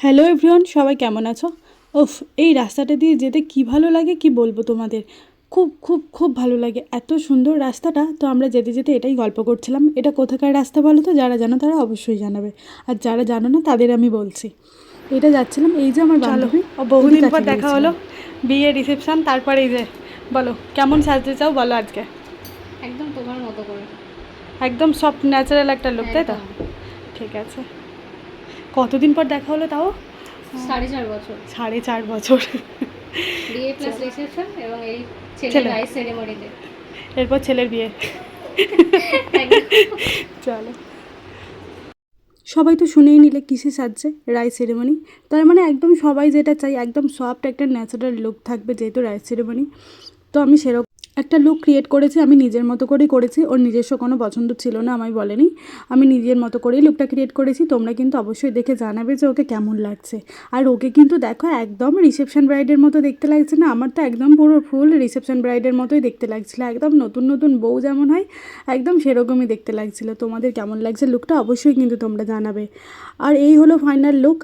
Hello everyone সবাই কেমন আছো? ওফ এই রাস্তাটা দিয়ে যেতে কি ভালো লাগে কি বলব তোমাদের? খুব খুব খুব ভালো লাগে। এত সুন্দর রাস্তাটা তো আমরা যেতে যেতে এটাই গল্প করছিলাম। এটা কোথাকার রাস্তা বলো তো? যারা জানো তারা অবশ্যই জানাবে। আর যারা জানো না তাদের আমি বলছি। এটা যাচ্ছিলাম এই যে আমার বান্ধবী ও বহুদিন পর দেখা হলো বিয়ে রিসেপশন তারপরে এই যে বলো কেমন সাজতে চাও বলো আজকে? একদম তোমার মতো করে। একদম সব ন্যাচারাল একটা লোক তাই তো? ঠিক আছে। কতদিন পর দেখা হলো তাও? সাড়ে চার বছর। সাড়ে চার বছর। বিয়ে প্লাস রিসেপশন এবং এই ছেলে। ছেলে। সেরেমনিতে এরপর ছেলের বিয়ে। চলো। সবাই তো শুনেই নিলে কিসে সাজছে রাইস সেরেমনি তার মানে একদম সবাই যেটা চাই একদম সফট একটা ন্যাচারাল লুক থাকবে যেহেতু রাইস সেরেমনি তো আমি সেরকম একটা লুক ক্রিয়েট করেছি, আমি নিজের মতো করেই করেছি, ওর নিজস্ব কোনো পছন্দ ছিল না, আমায় বলেনি। আমি নিজের মতো করেই লুকটা ক্রিয়েট করেছি, তোমরা কিন্তু অবশ্যই দেখে জানাবে যে ওকে কেমন লাগছে। আর ওকে কিন্তু দেখো, একদম রিসেপশন ব্রাইডের মতো দেখতে লাগছে না, আমার তো একদম পুরো ফুল রিসেপশন ব্রাইডের মতোই দেখতে লাগছিল, একদম নতুন নতুন বউ যেমন হয়, একদম সেরকমই দেখতে লাগছিল। তোমাদের কেমন লাগছে লুকটা অবশ্যই কিন্তু তোমরা জানাবে। আর এই হলো ফাইনাল লুক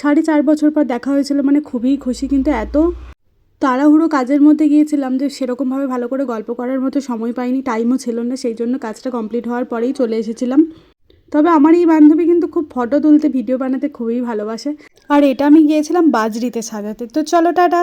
সাড়ে চার বছর পর দেখা হয়েছিল মানে খুবই খুশি, কিন্তু এত তাড়াহুড়ো কাজের মধ্যে গিয়েছিলাম যে সেরকমভাবে ভালো করে গল্প করার মতো সময় পাইনি টাইমও ছিল না, সেই জন্য কাজটা কমপ্লিট হওয়ার পরেই চলে এসেছিলাম। তবে আমার এই বান্ধবী কিন্তু খুব ফটো তুলতে ভিডিও বানাতে খুবই ভালোবাসে। আর এটা আমি গিয়েছিলাম বাজরিতে সাজাতে। তো চলো, টাটা!